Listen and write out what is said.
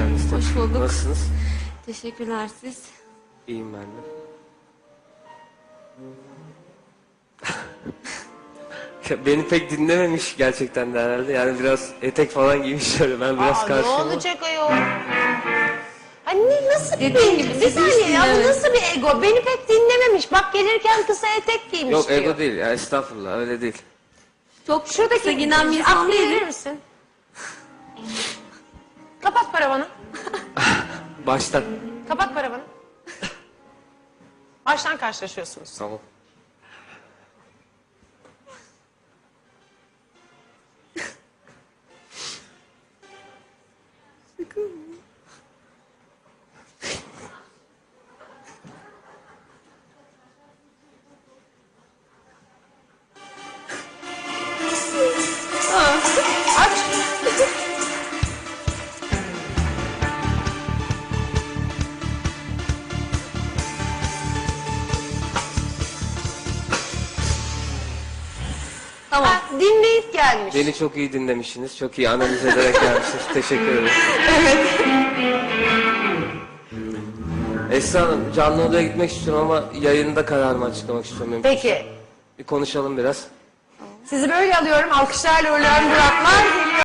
Hoş bulduk. Nasılsınız? Teşekkürler siz. İyiyim ben de. Ya Beni pek dinlememiş gerçekten de herhalde. Yani biraz etek falan giymiş öyle. Ben biraz Aa, ne karşıyım. ama- olacak ayol? Anne nasıl bir Dediğim gibi bir bizi saniye ya bu nasıl bir ego? Beni pek dinlememiş. Bak gelirken kısa etek giymiş Yok diyor. ego değil ya estağfurullah öyle değil. Çok Şuradaki kısa giyinen bir insan aklı verir değilim. misin? Paravanı. Baştan. Kapat paravanı. Baştan karşılaşıyorsunuz. Tamam. Aç. Tamam. Ha, dinleyip gelmiş. Beni çok iyi dinlemişsiniz. Çok iyi analiz ederek gelmişsiniz. Teşekkür ederim. Evet. Esra Hanım canlı odaya gitmek istiyorum ama yayında kararımı açıklamak istiyorum. Peki. Bir konuşalım biraz. Sizi böyle alıyorum. Alkışlarla uğurluyorum. Buraklar geliyor.